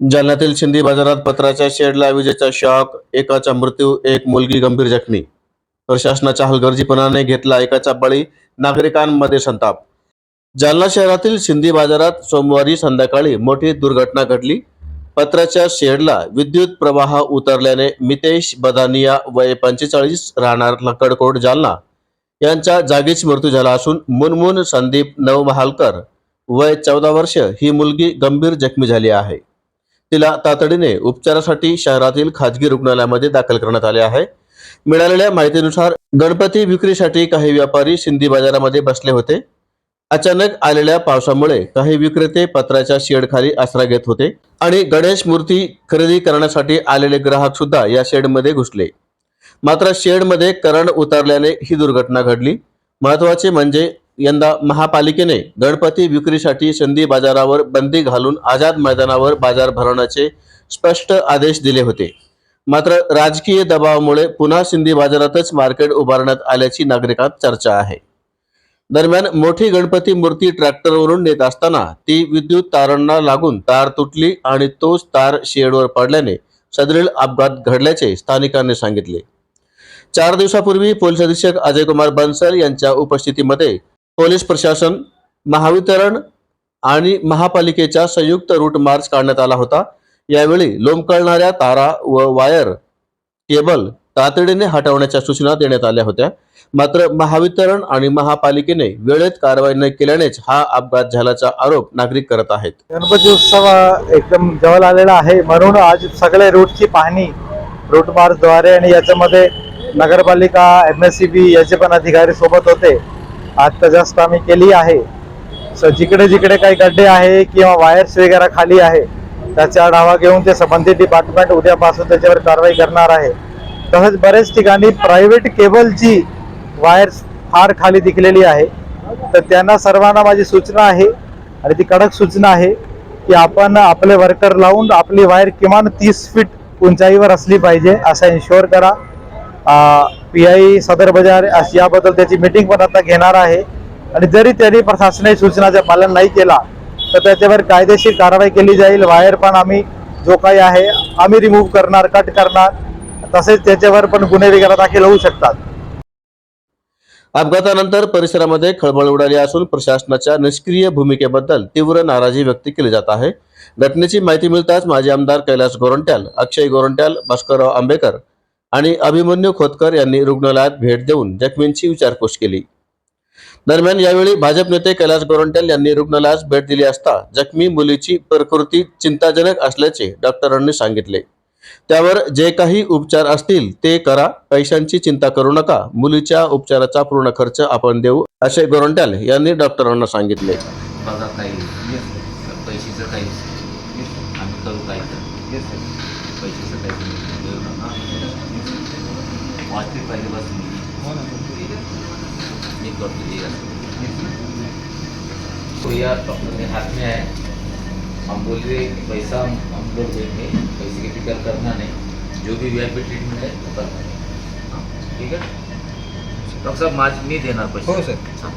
जालन्यातील शिंदी बाजारात पत्राच्या शेडला विजेचा शॉक एकाचा मृत्यू एक मुलगी गंभीर जखमी. प्रशासनाच्या हलगर्जीपणाने घेतला एकाचा बळी नागरिकांमध्ये संताप. जालना शहरातील शिंदी बाजारात सोमवारी संध्याकाळी मोठी दुर्घटना घडली. पत्राच्या शेडला विद्युत प्रवाह उतरल्याने मितेश बदानिया वय पंचेचाळीस राहणार लकडकोट जालना. यांचा जागीच मृत्यू झाला असून मुनमुन संदीप नवमहालकर वय चौदा वर्ष ही मुलगी गंभीर जखमी झाली आहे. तिला तातडीने उपचारासाठी शहरातील खाजगी रुग्णालयामध्ये दाखल करण्यात आले आहे. मिळालेल्या माहितीनुसार गणपती विक्रीसाठी काही व्यापारी सिंधी बाजारामध्ये बसले होते. अचानक आलेल्या पावसामुळे काही विक्रेते पत्राच्या शेडखाली आसरा घेत होते आणि गणेश मूर्ती खरेदी करण्यासाठी आलेले ग्राहक सुद्धा या शेडमध्ये घुसले. मात्र शेडमध्ये करंट उतरल्याने ही दुर्घटना घडली. महत्त्वाचे म्हणजे यंदा महापालिकेने गणपती विक्रीसाठी संधी बाजारावर बंदी घालून आझाद मैदानावर बाजार भरवण्याचे स्पष्ट आदेश दिले होते. मात्र राजकीय दबावामुळे पुन्हा सिंधी बाजारातच मार्केट उभारण्यात आल्याची नागरिकांत चर्चा आहे. दरम्यान मोठी गणपती मूर्ती ट्रॅक्टरवरून नेत असताना ती विद्युत तारांना लागून तार तुटली आणि तोच तार शेडवर पडल्याने सदरील अपघात घडल्याचे स्थानिकांनी सांगितले. चार दिवसापूर्वी पोलीस अधीक्षक अजय कुमार बन्सल यांच्या उपस्थितीमध्ये पोलीस प्रशासन महावितरण आणि महापालिकेच्या संयुक्त रूट मार्च काढण्यात आला होता. यावेळी लोंबकळणाऱ्या तारा व वायर केबल तातडीने हटवण्याच्या सूचना देण्यात आल्या होत्या. मात्र महावितरण आणि महापालिकेने वेळेत कारवाई न केल्यानेच हा अपघात झाल्याचा आरोप नागरिक करत आहेत. गणपती उत्सव एकदम जवळ आलेला आहे. म्हणून आज सगळे रूटची पाहणी रूट मार्चद्वारे आणि याच्यामध्ये नगरपालिका एम एस सी बी याचे पण अधिकारी सोबत होते. आता जास्त आम्ही केली आहे. सो जिकडे जिकडे काही गड्डे आहे किंवा वायर्स वगैरे खाली आहे त्याचा आढावा घेऊन ते संबंधित डिपार्टमेंट उद्यापासून त्याच्यावर कारवाई करणार आहे. तसंच बरेच ठिकाणी प्रायव्हेट केबलची वायर्स फार खाली दिखलेली आहे. तर त्यांना सर्वांना माझी सूचना आहे आणि ती कडक सूचना आहे की आपण आपले वर्कर लावून आपली वायर किमान तीस फीट उंचाईवर असली पाहिजे असा इन्शुअर करा. पी आय सदर बाजार याबद्दल त्याची मीटिंग पण आता घेणार आहे. आणि जरी त्यांनी प्रशासनिक सूचनाचे पालन नाही केला तर त्याच्यावर कायदेशीर कारवाई केली जाईल. वायर पण आम्ही जो काही आहे आम्ही रिमूव्ह करणार कट करणार. तसेच त्याच्यावर पण गुन्हे वगैरे दाखल होऊ शकतात. अपघातानंतर परिसरामध्ये खळबळ उडाली असून प्रशासनाच्या निष्क्रिय भूमिकेबद्दल तीव्र नाराजी व्यक्त केली जात आहे. घटनेची माहिती मिळताच माजी आमदार कैलास गोरंट्याल अक्षय गोरंट्याल भास्करराव आंबेकर आणि अभिमन्यू खोतकर यांनी रुग्णालयात भेट देऊन जखमींची विचारपूस केली. दरम्यान यावेळी भाजप नेते कैलास गोरंट्याल यांनी रुग्णालयास भेट दिली असता जखमी मुलीची प्रकृती चिंताजनक असल्याचे डॉक्टरांनी सांगितले. त्यावर जे काही उपचार असतील ते करा पैशांची चिंता करू नका मुलीच्या उपचाराचा पूर्ण खर्च आपण देऊ असे गोरंट्याल यांनी डॉक्टरांना सांगितले. बघा काही पैशाचं काही आम्ही करू काही वाचली पाहिजे बस मी करतो ये तो डॉक्टर हाथ में है। हम बोल रहे हैं कि पैसा हम हम लोग देंगे पैसे की फ़िक्र करना नहीं। जो भी वी आई पी ट्रीटमेंट है वो करना ठीक है? डॉक्टर साहब आज नहीं देना पैसे। हो, सर. हाँ.